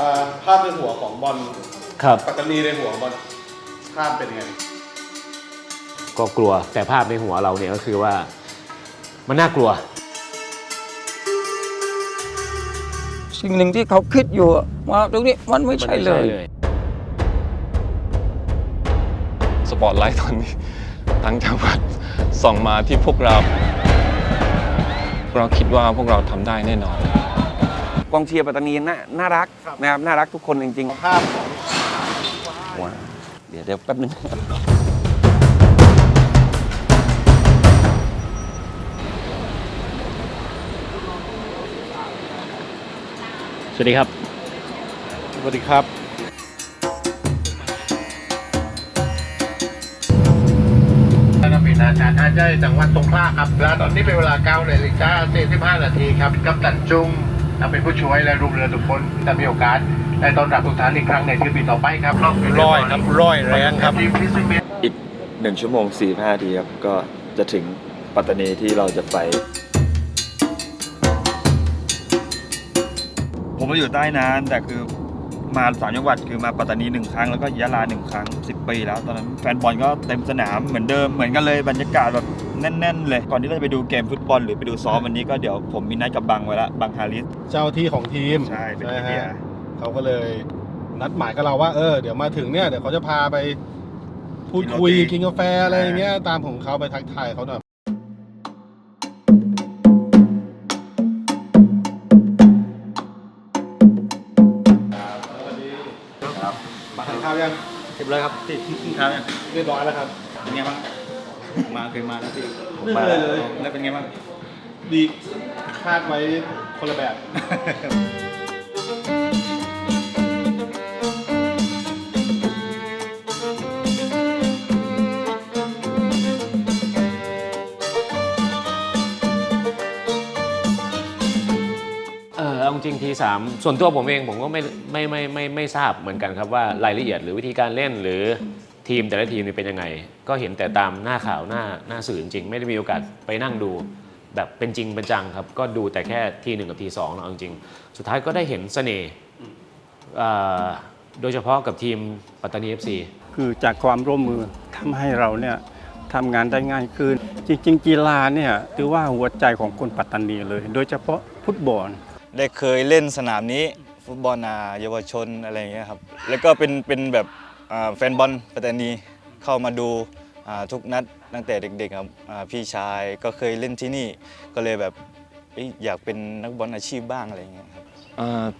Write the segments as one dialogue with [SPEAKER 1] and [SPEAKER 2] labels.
[SPEAKER 1] อ่าภาพในหัวของบอล
[SPEAKER 2] ครับ
[SPEAKER 1] ปัตตานีในหัวของบอลภาพเป็นยังไง
[SPEAKER 2] ก็กลัวแต่ภาพในหัวเราเนี่ยก็คือว่ามันน่ากลัว
[SPEAKER 3] สิ่งหนึ่งที่เขาคิดอยู่อะว่าตรงนี้มันไม่ใช่เลย
[SPEAKER 4] สปอตไลท์ตอนนี้ทั้งจังหวัดส่องมาที่พวกเรา เราคิดว่าพวกเราทำได้แน่นอน
[SPEAKER 3] กองเชียร์ปัตตานีน่าน่ารักนะครับน่ารักทุกคนจริง
[SPEAKER 1] ภาพของ
[SPEAKER 3] ๆว้าวเดี๋ยวเดี๋ยวแป๊บนึง
[SPEAKER 2] สวัสดีครับ
[SPEAKER 1] สวัสดีครับ
[SPEAKER 5] ท่านเป็นอาจารย์ท่านเจ้าจังหวัดสงขลาครับเวลาตอนนี้เป็นเวลา9นาฬิกา45นาทีครับ กัปตันจุง เป็นผู้ช่วยและลูกเรือทุกคนจะมีโอกาสได้ต้อนรับทุกท่านอีกครั้งในที่ปีต่อไปครับร้อยครับร้อยแรงครับทีมที่สิบเอ็ด
[SPEAKER 6] อีกหนึ่งชั่วโมงสี่ห้าทีครับก็จะถึงปัตตานีที่เราจะไป ผมมาอยู่ใต้น้ำแต่คือ มาสามจังหวัดคือมาปัตตานีหนึ่งครั้งแล้วก็ยะลาหนึ่งครั้งสิบปีแล้ว ตอนนั้นแฟนบอลก็เต็มสนามเหมือนเดิมเหมือนกันเลยบรรยากาศแบบแน่นๆ เลย ก่อนที่เราจะไปดูเกมฟุตบอลหรือไปดูซ้อมวันนี้ก็เดี๋ยวผมมีนัดกับบังไว้ละบังฮาริส
[SPEAKER 1] เจ้าที่ของทีม
[SPEAKER 6] ใช่เป็น
[SPEAKER 1] ไหม
[SPEAKER 6] พี่เบียร์
[SPEAKER 1] ฮะเขาก็เลยนัดหมายกับเราว่าเออเดี๋ยวมาถึงเนี่ยเดี๋ยวเขาจะพาไปพูดคุยกินกาแฟอะไรอย่างเงี้ยตามของเขาไปทักทายเขาหน่อย ยัง
[SPEAKER 6] เรียบร้อยครับติดครับ
[SPEAKER 1] เรียบร้อยแล้วครับ
[SPEAKER 6] เป็นไงบ้าง มาเคยมาแล้วพี่
[SPEAKER 1] ไม่เคยเลย
[SPEAKER 6] แล้วเป็นไงบ้าง
[SPEAKER 1] ดีคาดไว้คนละแบบ
[SPEAKER 2] 3 ส่วนตัวผมเองผมก็ไม่ไม่ไม่ไม่ไม่ทราบเหมือนกันครับว่ารายละเอียดหรือวิธีการเล่นหรือทีมแต่ละทีมเป็นยังไง ก็เห็นแต่ตามหน้าข่าวหน้าหน้าสื่อจริง ไม่ได้มีโอกาสไปนั่งดู แบบเป็นจริงเป็นจังครับ ก็ดูแต่แค่ทีหนึ่งกับทีสองเอาจริง สุดท้ายก็ได้เห็นเสน่ห์โดยเฉพาะกับทีมปัตตานีเอฟซี
[SPEAKER 7] คือจากความร่วมมือทำให้เราเนี่ยทำงานได้ง่ายขึ้น จริง ๆ กีฬาเนี่ยถือว่าหัวใจของคนปัตตานีเลย โดยเฉพาะฟุตบอล
[SPEAKER 6] ได้เคยเล่นสนามนี้ ฟุตบอลอาเยาวชนอะไรอย่างเงี้ยครับแล้วก็เป็นเป็นแบบแฟนบอลปัตตานีเข้ามาดูทุกนัดตั้งแต่เด็กๆครับพี่ชายก็เคยเล่นที่นี่ก็เลยแบบอยากเป็นนักบอลอาชีพบ้างอะไรอย่างเงี้ยครับ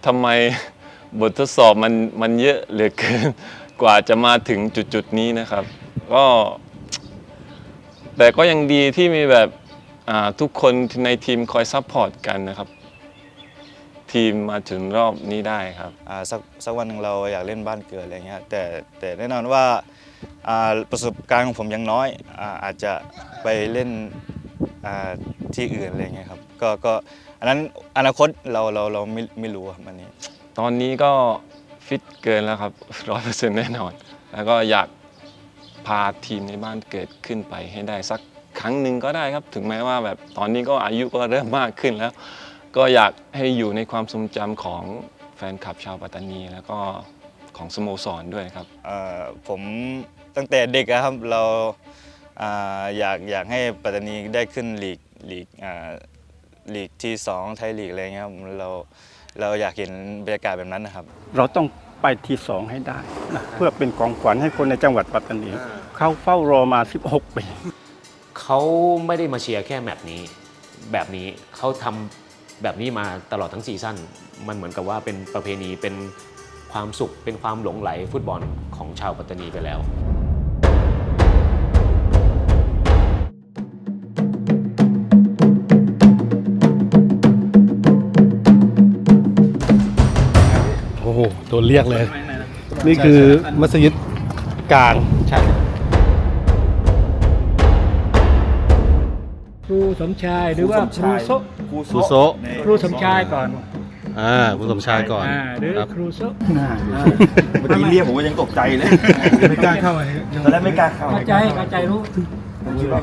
[SPEAKER 4] ทำไมบททดสอบมันมันเยอะเหลือเกินกว่าจะมาถึงจุดๆนี้นะครับ ก็ แต่ก็ยังดีที่มีแบบทุกคนในทีมคอยซัพพอร์ตกันนะครับ ทีมมาถึงรอบนี้ได้ครับ
[SPEAKER 6] อ่าสักสักวันหนึ่งเราอยากเล่นบ้านเกิดอะไรเงี้ยแต่แต่แน่นอนว่าอ่าประสบการณ์ของผมยังน้อยอาอาจจะไปเล่นอ่าที่อื่นอะไรเงี้ยครับก็ก็อันนั้นอนาคตเราเราเราไม่ไม่รู้ครับอันนี้
[SPEAKER 4] ตอนนี้ก็ฟิตเกินแล้วครับร้อยเปอร์เซ็นต์แน่นอน แล้วก็อยากพาทีมในบ้านเกิดขึ้นไปให้ได้สักครั้งหนึ่งก็ได้ครับ ถึงแม้ว่าแบบตอนนี้ก็อายุก็เริ่มมากขึ้นแล้ว ก็อยากให้อยู่ในความทรงจำของแฟนคลับชาวปัตตานี แล้วก็ของสโมสรด้วยครับ
[SPEAKER 6] เอ่อผมตั้งแต่เด็กอะครับเราอ่าอยากอยากให้ปัตตานีได้ขึ้นลีกลีกอ่าลีกที่สองไทยลีกอะไรเงี้ยครับเราเราอยากเห็นบรรยากาศแบบนั้นนะครับ
[SPEAKER 7] เราต้องไปที่สองให้ได้นะเพื่อเป็นของขวัญให้คนในจังหวัดปัตตานีเขาเฝ้ารอมา 16 ปี
[SPEAKER 2] เขาไม่ได้มาเชียร์แค่แมตช์นี้ แบบนี้เขาทำ แบบนี้มาตลอดทั้งซีซั่นมันเหมือนกับว่าเป็นประเพณีเป็นความสุขเป็นความหลงไหลฟุตบอลของชาวปัตตานีไปแล้ว
[SPEAKER 1] โอ้โหโดนเรียกเลย นี่คือมัสยิดกลาง
[SPEAKER 8] ครูสมชายหรือว่าครูโซะ
[SPEAKER 1] ครูโซะ
[SPEAKER 8] ครูสมชายก่อน
[SPEAKER 1] อ่าครูสมชายก่อน
[SPEAKER 8] อ่าหรือ
[SPEAKER 1] ครับ
[SPEAKER 8] ครูโซะ
[SPEAKER 6] เมื่อกี้เรียกผมก็ยังตกใจเลย
[SPEAKER 1] ไม่กล้าเข้ามา
[SPEAKER 6] ตอนแรกไม่กล้าเข้า
[SPEAKER 8] เข้าใจเข้าใจรู้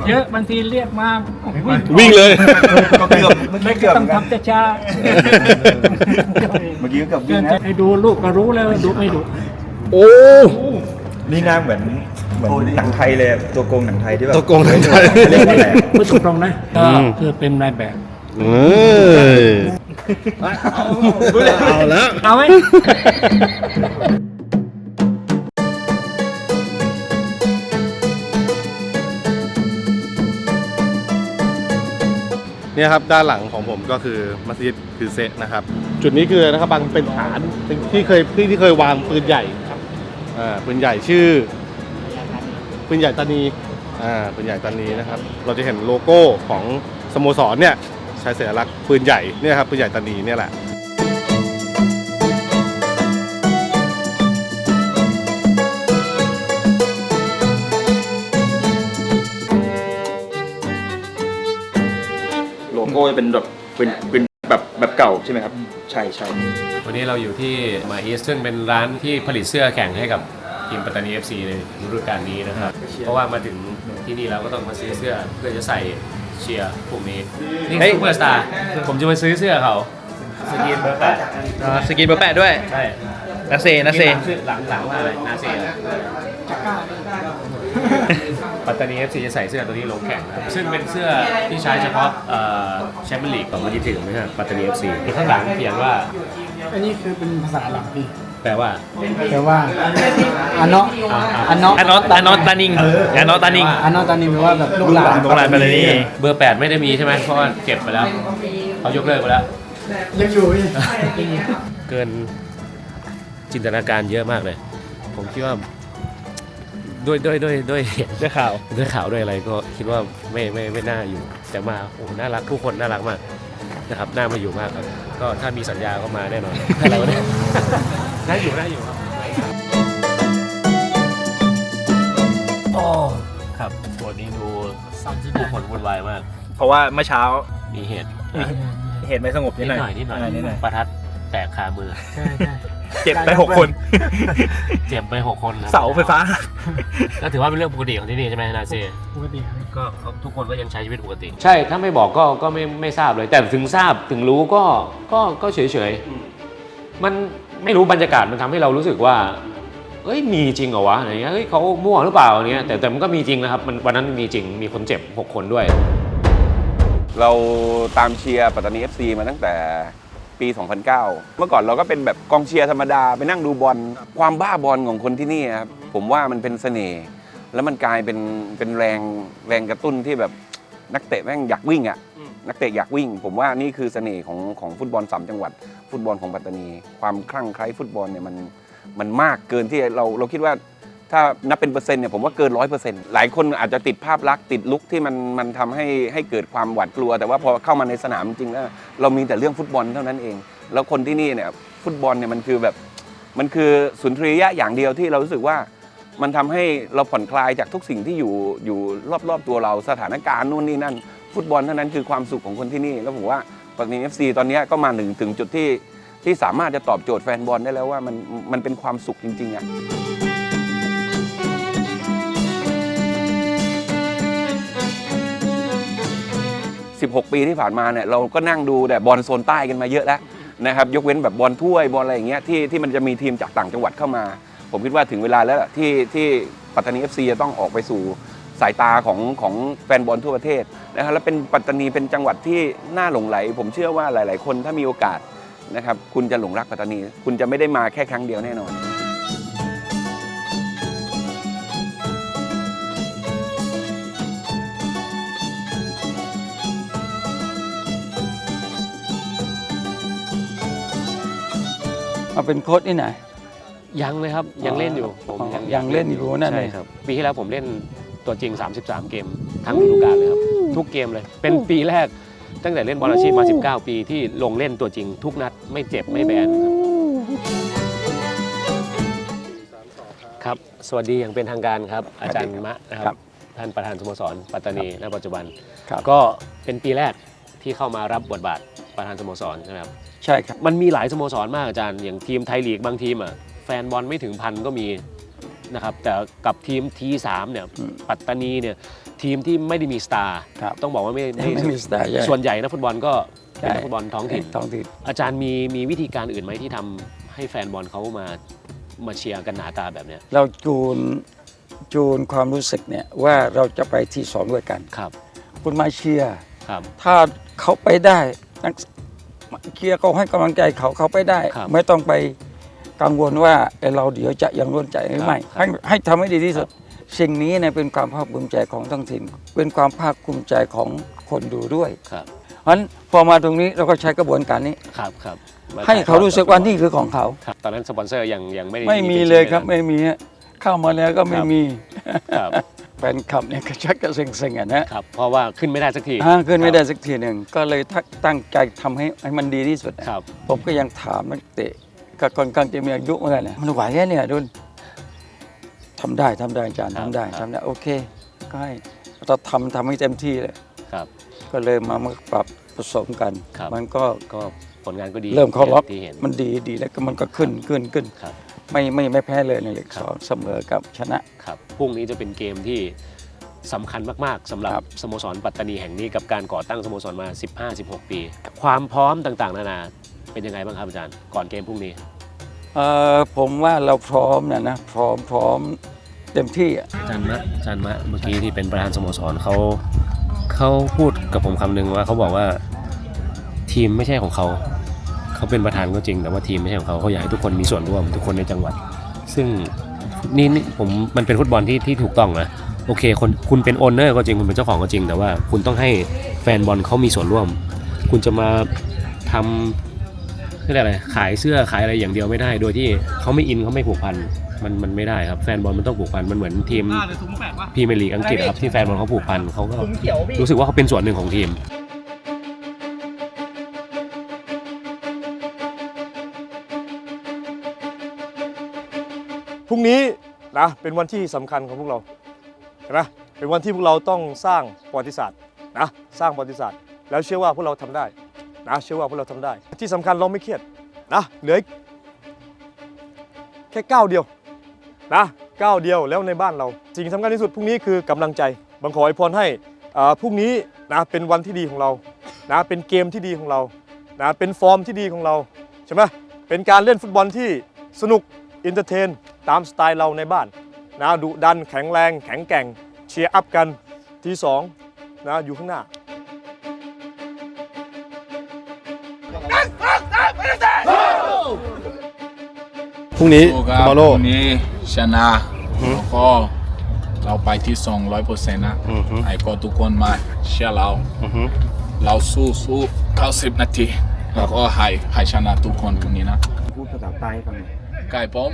[SPEAKER 8] เยอะบางทีเรียกมาวิ่ง
[SPEAKER 1] วิ่งเลย
[SPEAKER 9] ก็เกือบเมื่อ
[SPEAKER 8] ไม่
[SPEAKER 9] กี้เกือบ
[SPEAKER 8] ต้องทำช้า
[SPEAKER 9] เมื่อกี้ก็เกือบ
[SPEAKER 8] ๆ
[SPEAKER 9] วิ่
[SPEAKER 8] เดิ
[SPEAKER 9] ง
[SPEAKER 8] น
[SPEAKER 9] นะ
[SPEAKER 8] ให้ดูลูกก็รู้แล้วว่าดูไม่ดู
[SPEAKER 1] โอ้
[SPEAKER 9] นี่หน้าเหมือนเหมือนหนังไทยเลยตัวโกงหนังไทยที่แบบ
[SPEAKER 1] ตัวโกงหนังไทย
[SPEAKER 9] เล่นอะไร
[SPEAKER 8] พูดตรงๆนะก็เพื่อเป็นนายแบบ
[SPEAKER 1] เอ้ยเอาแล้ว
[SPEAKER 8] เอาไหม
[SPEAKER 1] เนี่ยครับ ด้านหลังของผมก็คือมัสยิดคือเซะนะครับ จุดนี้คือนะครับบางเป็นฐานเป็นที่เคยที่ที่เคยวางปืนใหญ่ครับอ่าปืนใหญ่ชื่อปืนใหญ่ตานีอ่าปืนใหญ่ตานีนะครับ เราจะเห็นโลโก้ของสโมสรเนี่ย ใช้สัญลักษณ์ปืนใหญ่เนี่ยครับปืนใหญ่ตานีเนี่ยแหละ
[SPEAKER 9] โลโก้จะเป็นแบบเป็นเป็นแบบแบบเก่าใช่ไหมครับ ใช่ใช่
[SPEAKER 2] วันนี้เราอยู่ที่มาอีสซึ่งเป็นร้านที่ผลิตเสื้อแข่งให้กับทีมปัตตานี FC ในฤดูกาลนี้นะครับ เพราะว่ามาถึงที่นี่แล้วก็ต้องมาซื้อเสื้อเพื่อจะใส่ เชียร์พวกนี้นี่ซูเปอร์สตาร์ผมจะมาซื้อเสื้อเขาสกินเบอร์แปด
[SPEAKER 10] สกินเบอร์แปดด้วย
[SPEAKER 2] ใช่
[SPEAKER 10] นาเซนาเซ
[SPEAKER 2] หลังหลังว่าอะไรนาเซียปัตตานี FC จะใส่เสื้อตัวนี้ลงแข่งนะครับซึ่งเป็นเสื้อที่ใช้เฉพาะแชมเปี้ยนลีกของมันที่ถึงนะฮะปัตตานี FC ข้างหลังเขียนว่า
[SPEAKER 8] อันนี้คือเป็นภาษาหลังพี่
[SPEAKER 2] แปลว่า
[SPEAKER 8] แต่ว่าอันเนาะอันเนาะ
[SPEAKER 10] อันนอตอันนอตตานิงอันนอตตานิง
[SPEAKER 8] อันเนาะตอนนี้แปลว่าแบบลูกหลาน
[SPEAKER 10] โรงแรมไปเลยนี่
[SPEAKER 2] เบอร์8ไม่ได้มีใช่ไหมเพราะว่าเก็บไปแล้วเขายกเลิกไปแล้ว
[SPEAKER 8] ยังอยู่พี่
[SPEAKER 2] เกินจินตนาการเยอะมากเลย ผมคิดว่าด้วยด้วยด้วยด้วย
[SPEAKER 10] ได้ข่าว
[SPEAKER 2] ด้วยข่าวด้วยอะไรก็คิดว่าไม่ไม่ไม่น่าอยู่ แต่มาโอ้โหน่ารักทุกคนน่ารักมากนะครับน่ามาอยู่มากครับก็ถ้ามีสัญญาก็มาแน่นอนอะไรวะเนี่ย น่าอยู่น่าอยู่ครับโอ้ครับวันนี้ดูผู้คนวุ่นวายมาก
[SPEAKER 10] เพราะว่าเมื่อเช้า
[SPEAKER 2] มีเหตุ
[SPEAKER 10] เหตุไม่สงบนิ
[SPEAKER 2] นิ
[SPEAKER 10] ด
[SPEAKER 2] ด
[SPEAKER 10] หน่อย
[SPEAKER 2] หน่อยนิดหน่อยา
[SPEAKER 10] นิดหน่อย
[SPEAKER 2] ประทัดแตกคามือ
[SPEAKER 8] ใช่ใช่
[SPEAKER 10] เจ็บไปหกคน
[SPEAKER 2] เจ็บไปหกคนนะ
[SPEAKER 10] เสาไฟฟ้า
[SPEAKER 2] ก็ถือว่าเป็นเรื่องปกติของที่นี่ใช่ไหมนาเซ
[SPEAKER 8] ปกติครับ
[SPEAKER 2] ก็เขาทุกคนก็ยังใช้ชีวิตปกติ ใช่ถ้าไม่บอกก็ก็ไม่ไม่ทราบเลย แต่ถึงทราบถึงรู้ก็ก็ก็เฉยเฉยๆ มันไม่รู้บรรยากาศมันทำให้เรารู้สึกว่าเอ้ยมีจริงเหรอวะอะไรเงี้ยเฮ้ยเขามั่วหรือเปล่าอะไรเงี้ยแต่แต่มันก็มีจริงนะครับมันวันนั้นมีจริงมีคนเจ็บหกคนด้วย
[SPEAKER 11] เราตามเชียร์ปัตตานี FC มาตั้งแต่ปี 2009 เมื่อก่อนเราก็เป็นแบบกองเชียร์ธรรมดาไปนั่งดูบอลความบ้าบอลของคนที่นี่ครับผมว่ามันเป็นเสน่ห์แล้วมันกลายเป็นเป็นแรงแรงกระตุ้นที่แบบนักเตะแม่งอยากวิ่งอะ นักเตะอยากวิ่ง ผมว่านี่คือเสน่ห์ของของฟุตบอลสามจังหวัด ฟุตบอลของปัตตานี ความคลั่งไคล้ฟุตบอลเนี่ยมันมันมากเกินที่เราเราคิดว่าถ้านับเป็นเปอร์เซ็นต์เนี่ยผมว่าเกินร้อยเปอร์เซ็นต์หลายคนอาจจะติดภาพลักษณ์ติดลุกที่มันมันทำให้ให้เกิดความหวาดกลัว แต่ว่าพอเข้ามาในสนามจริงแล้วเรามีแต่เรื่องฟุตบอลเท่านั้นเอง แล้วคนที่นี่เนี่ยฟุตบอลเนี่ยมันคือแบบมันคือสุนทรียะอย่างเดียวที่เรารู้สึกว่ามันทำให้เราผ่อนคลายจากทุกสิ่งที่อยู่อยู่รอบๆตัวเราสถานการณ์นู่นนี่นั่น ฟุตบอลเท่านั้นคือความสุขของคนที่นี่ แล้วผมว่าปัตตานีเอฟซีตอนนี้ก็มาถึงถึงจุดที่ที่สามารถจะตอบโจทย์แฟนบอลได้แล้วว่ามันมันเป็นความสุขจริงๆอะ16 ปีที่ผ่านมาเนี่ยเราก็นั่งดูแต่บอลโซนใต้กันมาเยอะแล้วนะครับยกเว้นแบบบอลถ้วยบอลอะไรอย่างเงี้ยที่ที่มันจะมีทีมจากต่างจังหวัดเข้ามา ผมคิดว่าถึงเวลาแล้วที่ที่ปัตตานี FC จะต้องออกไปสู่ สายตาของของแฟนบอลทั่วประเทศนะครับแล้วเป็นปัตตานีเป็นจังหวัดที่น่าหลงไหล ผมเชื่อว่าหลาย ๆ คนถ้ามีโอกาสนะครับคุณจะหลงรักปัตตานี คุณจะไม่ได้มาแค่ครั้งเดียวแน่นอน
[SPEAKER 3] มาเป็นโค้ชที่ไหน
[SPEAKER 2] ยังเลยครับยังเล่นอยู่ผม
[SPEAKER 3] อ๋อยังเล่นอยู่นั่น
[SPEAKER 2] ใช่
[SPEAKER 3] เอง
[SPEAKER 2] ครับปีที่แล้วผมเล่น ตัวจริง 33 เกม ทั้งฤดูกาลเลยครับ ทุกเกมเลย เป็นปีแรกตั้งแต่เล่นบอลอาชีพมา 19 ปีที่ลงเล่นตัวจริง ทุกนัดไม่เจ็บไม่แบนครับ สวัสดีอย่างเป็นทางการครับ อาจารย์มะนะค
[SPEAKER 3] ครั
[SPEAKER 2] รับ บ ท่านประธานสโมสรปัตตานีณปัจจุบัน
[SPEAKER 3] ครับ
[SPEAKER 2] ก็เป็นปีแรกที่เข้ามารับบทบาทประธานสโมสรใช่ไหมครับ
[SPEAKER 3] ใช่ครับ
[SPEAKER 2] มันมีหลายสโมสรมากอาจารย์อย่างทีมไทยลีกบางทีมอะแฟนบอลไม่ถึงพันก็มี นะครับแต่กับทีมทีสามเนี่ย
[SPEAKER 3] อืม
[SPEAKER 2] ปัตตานีเนี่ยทีมที่ไม่ได้มีสตาร์
[SPEAKER 3] ครับ
[SPEAKER 2] ต้องบอกว่าไม่
[SPEAKER 3] ไม่มีสตาร์ใช่
[SPEAKER 2] ส่วนใหญ่นักฟุตบอลก็เป็น
[SPEAKER 3] ใช่
[SPEAKER 2] นักฟุตบอลท้องถิ่น
[SPEAKER 3] ท้องถิ่น
[SPEAKER 2] อาจารย์มีมีวิธีการอื่นไหมที่ทำให้แฟนบอลเขามามาเชียร์กันหนาตาแบบเนี้ย
[SPEAKER 3] เราจูนจูนความรู้สึกเนี่ยว่าเราจะไปที่สองด้วยกัน
[SPEAKER 2] ครับ
[SPEAKER 3] คุณมาเชียร์
[SPEAKER 2] ครับ
[SPEAKER 3] ถ้าเขาไปได้นักเชียร์เขาให้กำลังใจเขาเขาไปได้
[SPEAKER 2] ครับ
[SPEAKER 3] ไม่ต้องไป กังวลว่าเอ้ยเราเดี๋ยวจะยังร่วนใจหรือไม่
[SPEAKER 2] ครับ
[SPEAKER 3] ให้ให้ทำให้ดีที่สุด สิ่งนี้เนี่ยเป็นความภาคภูมิใจของท้องถิ่น เป็นความภาคภูมิใจของคนดูด้วย
[SPEAKER 2] ครับ
[SPEAKER 3] เพราะฉะนั้นพอมาตรงนี้เราก็ใช้กระบวนการนี้
[SPEAKER 2] ครับครับ
[SPEAKER 3] ให้เขารู้สึกว่านี่คือของเขา
[SPEAKER 2] ครับตอนนั้นสปอนเซอร์ยังยังไม่ได้
[SPEAKER 3] ไม่มี
[SPEAKER 2] ป็น
[SPEAKER 3] เลย
[SPEAKER 2] ชิ้น
[SPEAKER 3] ครับ
[SPEAKER 2] นะ
[SPEAKER 3] ไม่มีฮะเข้ามาแล้วก็ไม่มี
[SPEAKER 2] ครับ
[SPEAKER 3] แฟนคลับเนี่ยก็ชักจะเซ็งๆอะนะครับ
[SPEAKER 2] เพราะว่าขึ้นไม่ได้สักที
[SPEAKER 3] อ่าขึ้นไม่ได้สักทีหนึ่งก็เลยทักตั้งใจทำให้ให้มันดีที่สุดอะ
[SPEAKER 2] ครับ
[SPEAKER 3] ผมก็ยังถามนักเตะ ก็ค่อนข้างจะมีอายุเหมือนกันนะมันไหวแค่เนี่ยดุนทำได้ทำได้อาจารย์
[SPEAKER 2] ครับ
[SPEAKER 3] ทำได้
[SPEAKER 2] ครับ
[SPEAKER 3] ทำได้โอเค ก็ให้เราทำทำให้เต็มที่เลย
[SPEAKER 2] ครับ
[SPEAKER 3] ก็เลยมามาปรับผสมกัน
[SPEAKER 2] ครับ
[SPEAKER 3] มันก็
[SPEAKER 2] ก็ผลงานก็ดี
[SPEAKER 3] เริ่มเข้าล็อก
[SPEAKER 2] ที่เห็น
[SPEAKER 3] มันดีดีแล้วก็มันก็ขึ้นขึ้นขึ้น
[SPEAKER 2] ครับ
[SPEAKER 3] ไม่ไม่ไม่แพ้เลยในเลก
[SPEAKER 2] ครับ
[SPEAKER 3] สองเสมอกับชนะ
[SPEAKER 2] ครับพรุ่งนี้จะเป็นเกมที่สำคัญมาก ๆสำหรับ
[SPEAKER 3] ครับ
[SPEAKER 2] สโมสรปัตตานีแห่งนี้กับการก่อตั้งสโมสรมา 15-16 ปี ความพร้อมต่างๆ นานา เป็นยังไงบ้างครับอาจารย์ก่อนเกมพรุ่งนี้
[SPEAKER 3] เออผมว่าเราพร้อมนะนะพร้อมพร้อมเต็มที่อะ
[SPEAKER 2] อาจารย์มะอาจารย์มะเมื่อกี้ที่เป็นประธานสโมสรเขาเขาพูดกับผมคำหนึงว่าเขาบอกว่าทีมไม่ใช่ของเขา เขาเป็นประธานก็จริง แต่ว่าทีมไม่ใช่ของเขาเขาอยากให้ทุกคนมีส่วนร่วมทุกคนในจังหวัด ซึ่งนี่นี่ผมมันเป็นฟุตบอลที่ที่ถูกต้องนะโอเคคนคุณเป็นโอนเนอร์ก็จริงคุณเป็นเจ้าของก็จริง แต่ว่าคุณต้องให้แฟนบอลเขามีส่วนร่วม คุณจะมาทำ เรียกอะไรขายเสื้อขายอะไรอย่างเดียวไม่ได้ โดยที่เขาไม่อินเขาไม่ผูกพันมันมันไม่ได้ครับแฟนบอลมันต้องผูกพันมันเหมือนทีมพรีเมียร์ลีกอังกฤษครับที่แฟนบอลเขาผูกพันเขาก็รู้สึกว่าเขาเป็นส่วนหนึ่งของทีม
[SPEAKER 12] พรุ่งนี้นะเป็นวันที่สำคัญของพวกเราใช่ไหมเป็นวันที่พวกเราต้องสร้างประวัติศาสตร์นะสร้างประวัติศาสตร์ แล้วเชื่อว่าพวกเราทำได้ นะเชื่อว่าพวกเราทำได้ ที่สำคัญเราไม่เครียดนะเหลือแค่ก้าวเดียวนะก้าวเดียวแล้วในบ้านเราสิ่งสำคัญที่สุดพรุ่งนี้คือกำลังใจบังขออวยพรให้พรุ่งนี้นะเป็นวันที่ดีของเรานะเป็นเกมที่ดีของเรานะเป็นฟอร์มที่ดีของเราใช่ไหมเป็นการเล่นฟุตบอลที่สนุกอินเตอร์เทนตามสไตล์เราในบ้านนะดุดันแข็งแรง แข็งแกร่งเชียร์อัพกันทีสองนะอยู่ข้างหน้า
[SPEAKER 1] พรุ่งนี้
[SPEAKER 13] โอ้ค
[SPEAKER 1] t
[SPEAKER 13] รับ
[SPEAKER 1] o ม o r r o w
[SPEAKER 13] วันนี้ชนะแล้วก็เราไปที่200เปอร์เซ็นต์นะ
[SPEAKER 1] อือฮึ
[SPEAKER 13] ให้ก็ทุกคนมาเชียร์เรา
[SPEAKER 1] อือฮึ
[SPEAKER 13] เราสู้สู้90นาที แล้วก็ให้ให้ชนะทุกคนพรุ่งนี้นะ
[SPEAKER 9] พูดภาษาใต้ให้ฟังหน่อย
[SPEAKER 13] ไก่ป้อม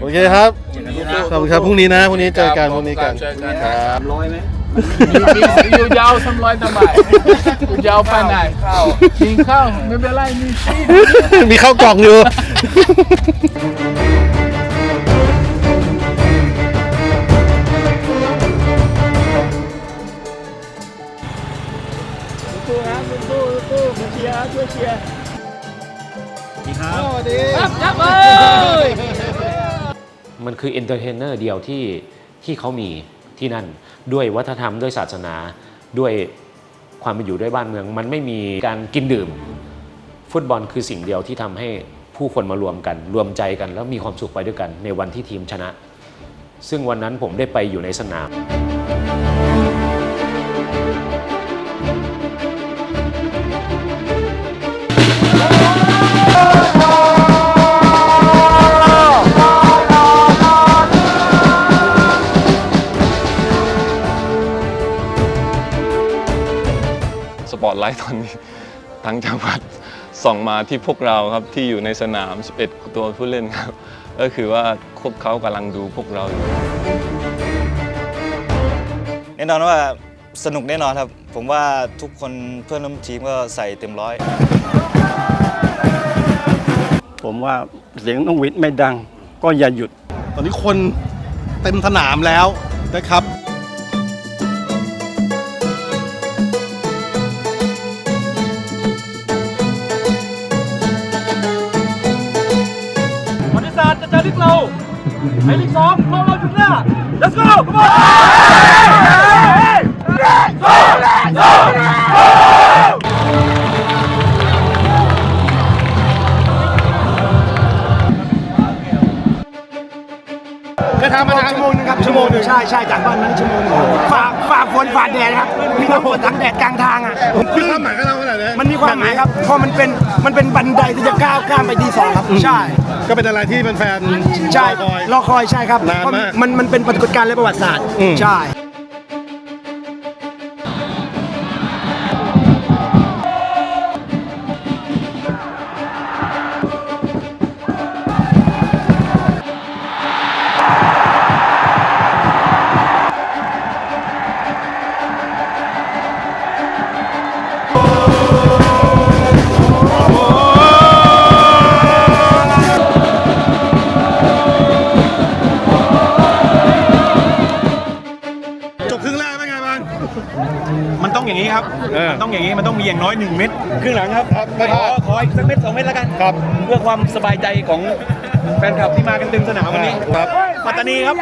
[SPEAKER 1] โอเคครับขอบคุณครับพรุ่งนี้นะพรุ่งนี้เจอกันพรุ่งนี้กัน
[SPEAKER 13] เจอกัน
[SPEAKER 1] ครับ
[SPEAKER 9] ร้อยไหม
[SPEAKER 13] อยู่ยาวสำร้อยทำไมอยู่ยาวไปไหนกินข้าวไม่เป็นไรมีชีส
[SPEAKER 1] มีข้าวกล่องอยู่
[SPEAKER 2] มันคือเอนเตอร์เทนเนอร์เดียวที่ที่เขามี ที่นั่น ด้วยวัฒนธรรมด้วยศาสนา ด้วยความเป็นอยู่ด้วยบ้านเมือง มันไม่มีการกินดื่ม ฟุตบอลคือสิ่งเดียวที่ทำให้ผู้คนมารวมกัน รวมใจกันแล้วมีความสุขไปด้วยกันในวันที่ทีมชนะ ซึ่งวันนั้นผมได้ไปอยู่ในสนาม
[SPEAKER 4] ตไลท์ตอนนี้ทั้งจังหวัดส่องมาที่พวกเราครับที่อยู่ในสนาม 11 ตัวผู้เล่นครับ ก็คือว่าพวกเขากำลังดูพวกเราอยู่
[SPEAKER 6] แน่นอนว่าสนุกแน่นอนครับ ผมว่าทุกคนเพื่อนร่วมทีมก็ใส่เต็มร้อย
[SPEAKER 7] ผมว่าเสียงน้องวิทย์ไม่ดัง ก็อย่าหยุด
[SPEAKER 1] ตอนนี้คนเต็มสนามแล้วนะครับ
[SPEAKER 12] ประวัติศาสตร์จะจารึกเรา
[SPEAKER 14] ไทยลีกสองพวกเราจุดหน้า let's go come on
[SPEAKER 1] ก็ทำมาชั่วโมงนึงครับชั่วโมงนึง
[SPEAKER 15] ใช่ใช่จากบ้านนั้นชั่วโมงนึงฝ่าฝ่าฝนฝ่าแดดครับมีทั้งฝนทั้งแดดกลางทางอะ
[SPEAKER 1] คือความหมายก็เราขนาดนั้น
[SPEAKER 15] มันมีความหมายครับเพราะมันเป็นมันเป็นบันไดที่จะก้าวข้ามไปดีสองครับใช่
[SPEAKER 1] ก็เป็นอะไรที่แฟนๆ
[SPEAKER 15] ใช่
[SPEAKER 1] รอคอย
[SPEAKER 15] รอคอยใช่ครับ
[SPEAKER 1] นานมาก
[SPEAKER 15] เพระมันมันเป็นปรากฏการณ์และประวัติศาสตร์
[SPEAKER 1] อืม
[SPEAKER 15] ใช่
[SPEAKER 10] ต้องอย่างนี้มันต้องมีอย่างน้อย1เม็ดครึ่งหลังครับ
[SPEAKER 1] ไม่พ
[SPEAKER 10] ข
[SPEAKER 1] ลา
[SPEAKER 10] อ
[SPEAKER 1] ด
[SPEAKER 10] ขออีกสักเม็ดสองเม็ดแล้วกัน
[SPEAKER 1] ครับ
[SPEAKER 10] เพื่อความสบายใจของแฟนคลับที่มากันเต็มสนามวันนี้
[SPEAKER 1] ครับ
[SPEAKER 10] ปัตตานีครับ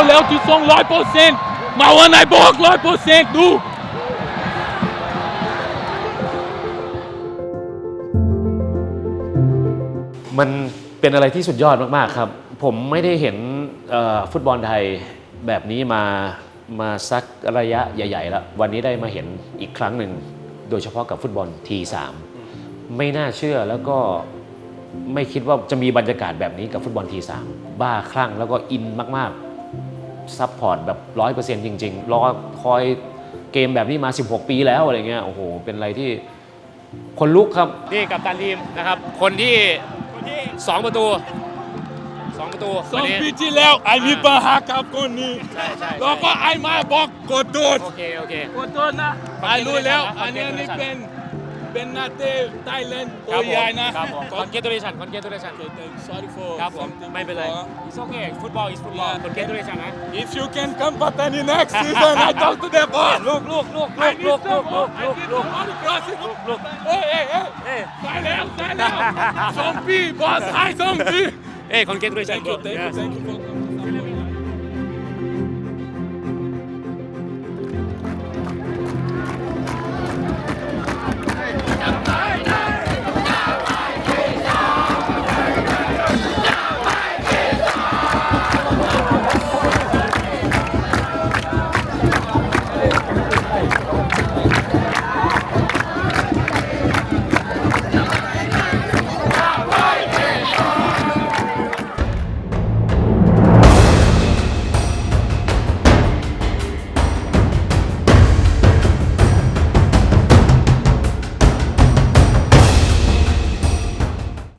[SPEAKER 13] ที่สองไอ้บอกแล้วที่สองร้อยเปอร์เซ็นต์มาวันไหนบอกร้อยเปอร์เซ็นต์ดู
[SPEAKER 2] มันเป็นอะไรที่สุดยอดมาก ๆ ครับ ผมไม่ได้เห็นฟุตบอลไทยแบบนี้มามาสักระยะใหญ่ ๆ แล้ว วันนี้ได้มาเห็นอีกครั้งหนึ่ง โดยเฉพาะกับฟุตบอลทีสามไม่น่าเชื่อแล้วก็ไม่คิดว่าจะมีบรรยากาศแบบนี้กับฟุตบอลทีสามบ้าคลั่งแล้วก็อินมาก ๆ ซัพพอร์ตแบบร้อยเปอร์เซ็นต์จริงๆรอคอยเกมแบบนี้มา 16 ปีแล้วอะไรเงี้ยโอ้โห เป็นอะไรที่คนลุกครับ นี่กับตันทีมนะครับ คนที่สองประตูสองประตู
[SPEAKER 13] สองปีที่แล้วไอ้มีปัญหากับคนนี้
[SPEAKER 2] ใช่ใช่
[SPEAKER 13] แล้วก็ไอ้มาบอกกดโดด
[SPEAKER 2] โอเค โอเค
[SPEAKER 13] กดโดดนะไอ้รู้แล้ว อันนี้นี่เป็น เป็นนาเตไทยแลนด์ตัวใหญ่นะ ครับ
[SPEAKER 2] ผมคอนเกตูเรชันคอนเกตูเรชัน
[SPEAKER 13] sorry for
[SPEAKER 2] ครับผม
[SPEAKER 13] something
[SPEAKER 2] ไม่เป็นไร
[SPEAKER 13] before.
[SPEAKER 2] it's okay ฟุตบอล is ฟุตบอลคอนเกตูเรชันนะ
[SPEAKER 13] If you can come Patani next season, I talk to them all.
[SPEAKER 2] ลูกลูกลูก
[SPEAKER 13] I
[SPEAKER 2] ลู
[SPEAKER 13] need
[SPEAKER 2] กลูก
[SPEAKER 13] some
[SPEAKER 2] ลูก
[SPEAKER 13] more.
[SPEAKER 2] ลู
[SPEAKER 13] I
[SPEAKER 2] ก
[SPEAKER 13] need
[SPEAKER 2] ลูก
[SPEAKER 13] some more crossing.
[SPEAKER 2] ลูกลูก
[SPEAKER 13] Hey, hey, hey.
[SPEAKER 2] เอ้ย
[SPEAKER 13] ตายแล้วตายแล้วสองปีบอสให้สองปี
[SPEAKER 2] เอ้ยคอนเกตูเรชัน
[SPEAKER 13] Thank you, thank you, thank you for